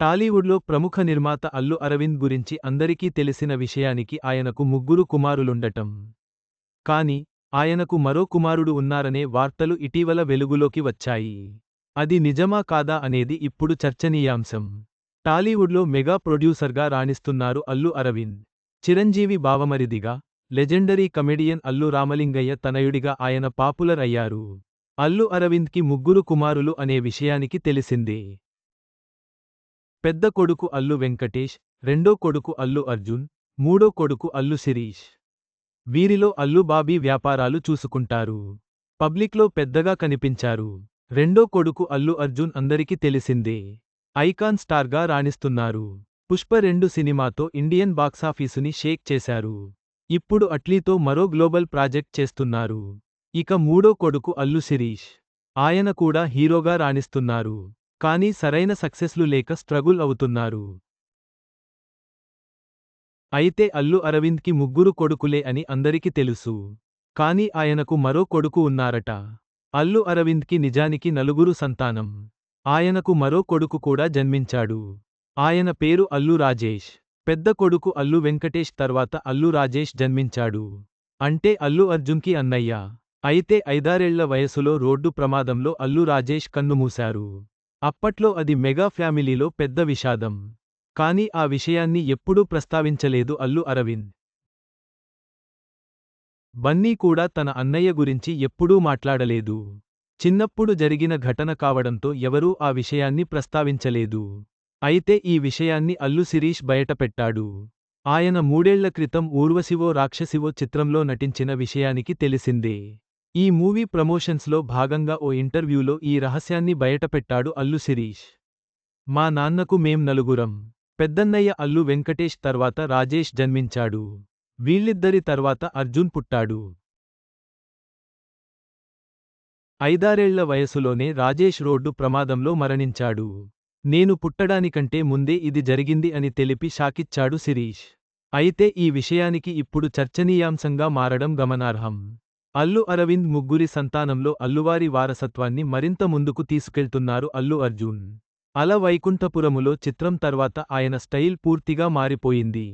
టాలీవుడ్లో ప్రముఖ నిర్మాత అల్లు అరవింద్ గురించి అందరికీ తెలిసిన విషయానికి ఆయనకు ముగ్గురు కుమారులుండటం. కాని ఆయనకు మరో కుమారుడు ఉన్నారనే వార్తలు ఇటీవల వెలుగులోకి వచ్చాయి. అది నిజమా కాదా అనేది ఇప్పుడు చర్చనీయాంశం. టాలీవుడ్లో మెగా ప్రొడ్యూసర్గా రాణిస్తున్నారు అల్లు అరవింద్. చిరంజీవి బావమరిదిగా లెజెండరీ కమెడియన్ అల్లు రామలింగయ్య తనయుడిగా ఆయన పాపులర్ అయ్యారు అల్లు అరవింద్కి ముగ్గురు కుమారులు అనే విషయానికి తెలిసిందే. పెద్ద కొడుకు అల్లు వెంకటేష్ రెండో కొడుకు అల్లు అర్జున్ మూడో కొడుకు అల్లు శిరీష్. వీరిలో అల్లు బాబీ వ్యాపారాలు చూసుకుంటారు. పబ్లిక్లో పెద్దగా కనిపించారు. రెండో కొడుకు అల్లు అర్జున్ అందరికీ తెలిసిందే. ఐకాన్ స్టార్గా రాణిస్తున్నారు. పుష్ప రెండు సినిమాతో ఇండియన్ బాక్సాఫీసుని షేక్ చేశారు. ఇప్పుడు అట్లీతో మరో గ్లోబల్ ప్రాజెక్ట్ చేస్తున్నారు. ఇక మూడో కొడుకు అల్లు శిరీష్. ఆయన కూడా హీరోగా రాణిస్తున్నారు. కానీ సరైన సక్సెస్లు లేక స్ట్రగుల్ అవుతున్నారు. అయితే అల్లు అరవింద్కి ముగ్గురు కొడుకులే అని అందరికి తెలుసు. కాని ఆయనకు మరో కొడుకు ఉన్నారట. అల్లు అరవింద్కి నిజానికి నలుగురు సంతానం. ఆయనకు మరో కొడుకు కూడా జన్మించాడు. ఆయన పేరు అల్లు రాజేష్. పెద్ద కొడుకు అల్లు వెంకటేష్ తర్వాత అల్లు రాజేష్ జన్మించాడు. అంటే అల్లు అర్జున్కి అన్నయ్య. అయితే ఐదారేళ్ళ వయసులో రోడ్డు ప్రమాదంలో అల్లు రాజేష్ కన్నుమూశారు. అప్పట్లో అది మెగా ఫ్యామిలీలో పెద్ద విషాదం. కాని ఆ విషయాన్ని ఎప్పుడూ ప్రస్తావించలేదు అల్లు అరవింద్. బన్నీ కూడా తన అన్నయ్య గురించి ఎప్పుడూ మాట్లాడలేదు. చిన్నప్పుడు జరిగిన ఘటన కావడంతో ఎవరూ ఆ విషయాన్ని ప్రస్తావించలేదు. అయితే ఈ విషయాన్ని అల్లు శిరీష్ బయటపెట్టాడు. ఆయన మూడేళ్ళ క్రితం ఊర్వశివో రాక్షసివో చిత్రంలో నటించిన విషయానికి తెలిసిందే. ఈ మూవీ ప్రమోషన్స్లో భాగంగా ఓ ఇంటర్వ్యూలో ఈ రహస్యాన్ని బయటపెట్టాడు అల్లు శిరీష్. మా నాన్నకు మేం నలుగురం. పెద్దన్నయ్య అల్లు వెంకటేష్ తర్వాత రాజేష్ జన్మించాడు. వీళ్ళిద్దరి తర్వాత అర్జున్ పుట్టాడు. ఐదారేళ్ళ వయసులోనే రాజేష్ రోడ్డు ప్రమాదంలో మరణించాడు. నేను పుట్టడానికంటే ముందే ఇది జరిగింది అని తెలిపి షాకిచ్చాడు శిరీష్. అయితే ఈ విషయానికి ఇప్పుడు చర్చనీయాంశంగా మారడం గమనార్హం. అల్లు అరవింద్ ముగ్గురి సంతానంలో అల్లువారి వారసత్వాన్ని మరింత ముందుకు తీసుకెళ్తున్నారు అల్లు అర్జున్. అల వైకుంఠపురములో చిత్రం తర్వాత ఆయన స్టైల్ పూర్తిగా మారిపోయింది.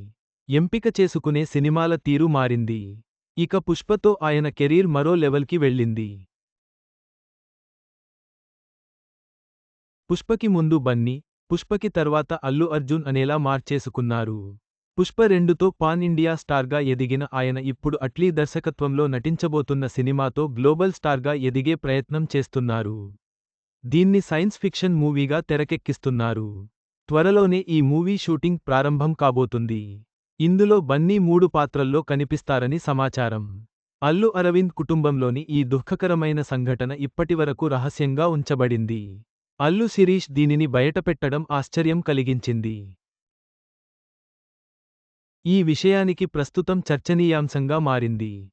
ఎంపిక చేసుకునే సినిమాల తీరు మారింది. ఇక పుష్పతో ఆయన కెరీర్ మరో లెవెల్కి వెళ్ళింది. పుష్పకి ముందు బన్నీ పుష్పకి తర్వాత అల్లు అర్జున్ అనేలా మార్చేసుకున్నారు. పుష్ప రెండుతో పాన్ ఇండియా స్టార్గా ఎదిగిన ఆయన ఇప్పుడు అట్లీ దర్శకత్వంలో నటించబోతున్న సినిమాతో గ్లోబల్ స్టార్గా ఎదిగే ప్రయత్నం చేస్తున్నారు. దీన్ని సైన్స్ ఫిక్షన్ మూవీగా తెరకెక్కిస్తున్నారు. త్వరలోనే ఈ మూవీ షూటింగ్ ప్రారంభం కాబోతుంది. ఇందులో బన్నీ మూడు పాత్రల్లో కనిపిస్తారని సమాచారం. అల్లు అరవింద్ కుటుంబంలోని ఈ దుఃఖకరమైన సంఘటన ఇప్పటివరకు రహస్యంగా ఉంచబడింది. అల్లు శిరీష్ దీనిని బయటపెట్టడం ఆశ్చర్యం కలిగించింది. ఈ విషయానికి ప్రస్తుతం చర్చనీయాంశంగా మారింది.